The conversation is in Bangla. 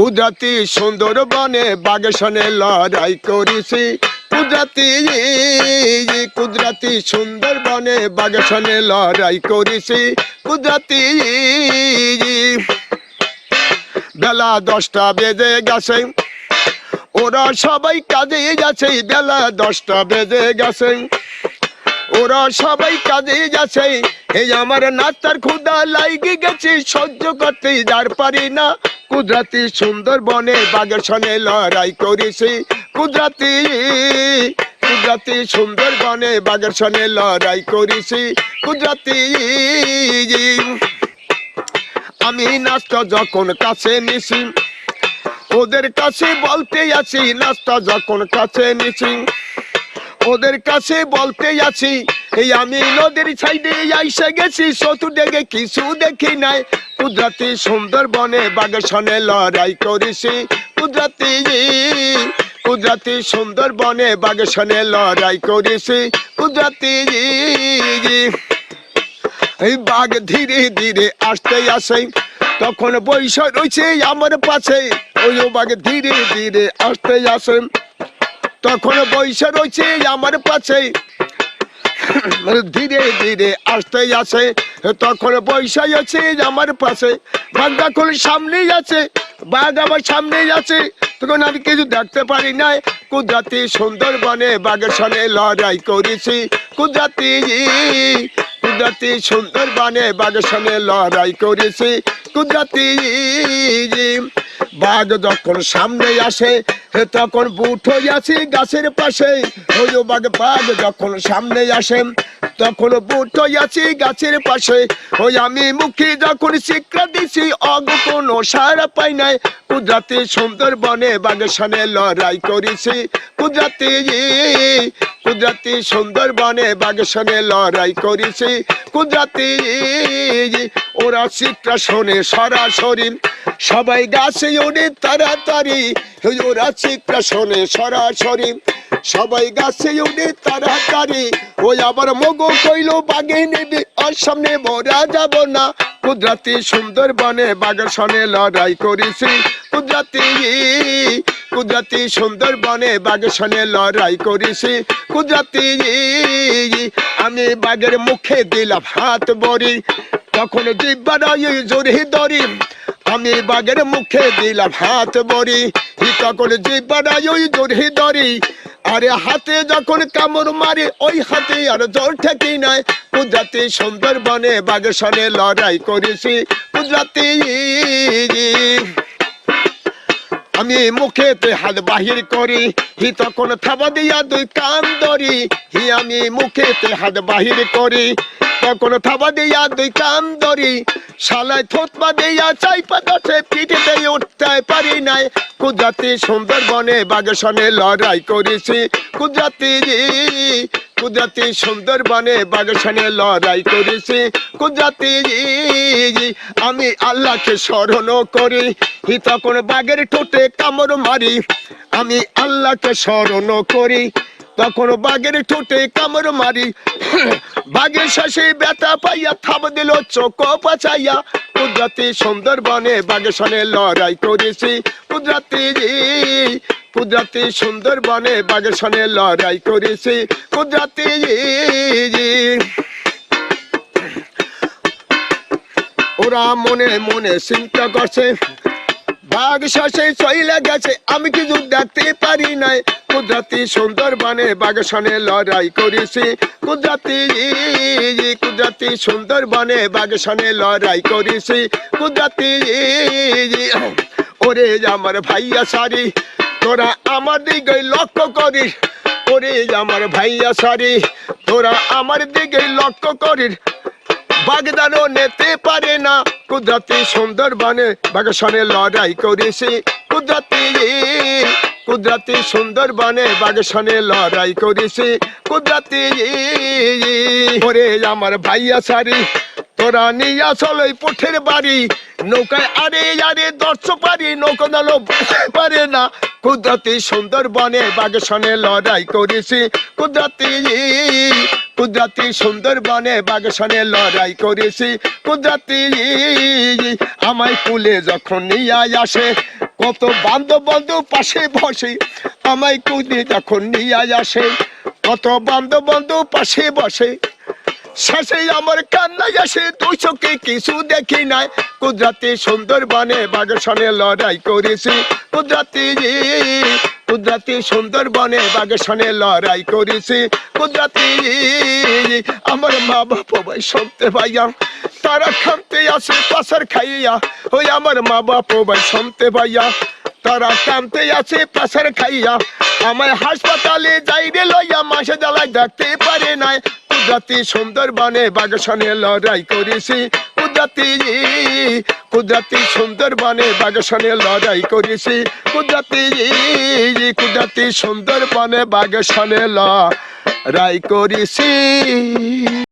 কুদরতি সুন্দর বনে বাগেশনে লড়াই করেছি। কুদরতি কুদরতি সুন্দর বনে বাগেশনে লড়াই করেছি। কুদরতি, বেলা দশটা বেজে গেছে। ওরা সবাই কাজে গেছে বেলা দশটা বেজে গেছে। ওরা সবাই কাজে যাচ্ছে, এই আমার নাচার ক্ষুদা লাইগে গেছে, সহ্য করতে যার পারি না। কুদরাতি সুন্দর বনে বাগের সনে লড়াই করেছি। কুদরাতি কুদরাতি সুন্দর বনে বাগের সনে লড়াই করেছি। কুদরাতি, আমি নাচটা যখন কাছে নিছি, ওদের কাছে বলতে আছি নাচটা যখন কাছে নিছি, ওদের কাছে বলতে আছি এই আমি নদীর ছাইডে আইসে গেছি, চতুর্দিকে কিছু দেখি নাই। কুদরাতি সুন্দর বনে বাগেশনে লড়াই করেছি। কুদরাতি কুদরাতি সুন্দর বনে বাগেশনে লড়াই করেছি। কুদরাতি, এই বাঘ ধীরে ধীরে আসতে আসে। তখন বৈশা রয়েছে আমার পাশে। ওই বাঘ ধীরে ধীরে আসতে আসে। তখন বৈশা রয়েছে আমার পাশে। ধীরে ধীরে আসতে আছে তখন বৈশাই আছে আমার পাশে বাঘ যখন সামনেই আছে, বাঘ আমার সামনেই আছে। তখন আমি কিছু দেখতে পারি নাই। কুদরাতি সুন্দরবনে বাঘের সঙ্গে লড়াই করেছি। কুদরাতি কুদরাতি সুন্দরবনে বাঘের সঙ্গে লড়াই করেছি। কুদরাতি, বাঘ যখন সামনে আসে তখন বুট আছি গাছের পাশে। যে বাঘ বাঘ যখন সামনে আসে, তখন বুট আছি গাছের পাশে। ওই আমি মুখে যখন শিক্ষা দিছি, অগ কোনো সারা পাই নাই। কুদরাতি সুন্দরবনে বাঘের সামনে লড়াই করেছি। কুদরাতি কুদরাতি সুন্দরবনে বাঘের সামনে লড়াই করেছি। কুদরাতি, ওরা শিক্ষা শোনে সরাসরি। সবাই গাছে ওরে তাড়াতাড়ি। ওরা শোনে সরাসরি। সবাই গাছে ওরে তাড়াতাড়ি। ওই আবার মগো কইলো বাগে নেবে, আর সামনে মরা যাব না। কুদরাতি সুন্দরবনে বাঘের সনে লড়াই করেছি। কুদরাতি কুদরাতি সুন্দরবনে বাঘের সনে লড়াই করেছি। কুদরাতি, আমি বাঘের মুখে দিলাম হাত বড়ি। তখন জিব্বারা জোরে ধরি। আমি বাগের মুখে দিলাম হাত বড়ি। তখন বাড়াই ওই জোরে দড়ি আরে হাতে যখন কামড় মারে, ওই হাতে আর জোর ঠেকি নাই। কুদরাতি সুন্দরবনে বাগের সনে লড়াই করেছি। কুদরাতি আমি মুখে মুখেতে হাত বাহির করি, হি তখন থাবা দিয়া দুই কান ধরি, হি আমি মুখে মুখেতে হাত বাহির করি, তখন থাবা দিয়া দুই কান ধরি, শালায় থোতপা দিয়া চাই পাতাছে পিঠে দিয়ে উঠতে পারি নাই। কুদরাতি সুন্দরবনে বাগেশনে লড়াই করেছি, কুদরাতি কুদরাতি সুন্দরবনে বাগেশনে লড়াই করেছি। কুদরাতি আমি আল্লাহকে স্মরণ করি। তখন বাঘের ঠোঁটে কামড় মারি। আমি আল্লাহকে স্মরণ করি। তখন বাঘের ঠোঁটে কামড় মারি। বাঘের শ্বাসে ব্যথা পাইয়া থাম দিল, চোখ পাচাইয়া কুদরাতি সুন্দরবনে বাঘের সনে লড়াই করেছি। কুদরাতি কুদরাতি সুন্দরবনে বাঘের সনে লড়াই করেছি। কুদরাতি ওরা মনে মনে চিন্তা করছে, বাঘ শ্বাসে চইলে গেছে, আমি কিছু দেখতে পারি নাই। কুদরাতি সুন্দরবনে বাঘ সনে লড়াই করেছি। কুদরাতি কুদরাতি সুন্দরবনে বাঘ সনে লড়াই করেছি। কুদরাতি ওরে আমার ভাইয়া সারি তোরা আমার দিকে লক্ষ্য করিস। ওরে আমার ভাইয়া সারি তোরা আমার দিকে লক্ষ্য করিস। বাগদানও নিতে পারে না। কুদরতি সুন্দরবনে বাগসনে লড়াই করেছি। কুদরতি কুদরতি সুন্দরবনে বাগসনে লড়াই করেছি। কুদরতি, ওরে আমার ভাইয়া সারি তোরা নিয়ে আসলে পুঠের বাড়ি। নৌকায় আরে আরে দর্শ পারি নৌকা নালো পারে না। কুদরতি সুন্দর সুন্দরবনে বাগসনে লড়াই করেছি। কুদরতি কুদরতি সুন্দরবনে বাগসনে লড়াই করেছি। কুদরতি, আমায় কুলে যখন নিয়ে আসে, কত বান্ধব বন্ধু পাশে বসে, আমায় কুদি যখন নিয়ে আসে, কত বান্ধব বন্ধু পাশে বসে শেষে আমার কান্নায় আসে, দুই চোখে কিছু দেখি নাই। কুদরাতি সুন্দরবনে বাগসনে লড়াই করেছি। কুদরাতি কুদরাতি সুন্দরবনে বাগসনে লড়াই করেছি। কুদরাতি আমার মা বাবা ভাই শুনতে পাইয়া, তারা খামতে আসে পাশার খাইয়া। ওই আমার মা বাবা ভাই শুনতে পাইয়া, তারা কামতে আছে পাশার খাইয়া। আমায় হাসপাতালে যাই রে লইয়া, মাসে জ্বালায় দেখতে পারে নাই। কুদরাতি সুন্দরবনে বাগসনে লড়াই করেছি। কুদরতি কুদরতি সুন্দর বনে বাগসনে লড়াই করেছি। কুদরতি কুদরতি সুন্দর বনে বাগসনে লড়াই করেছি।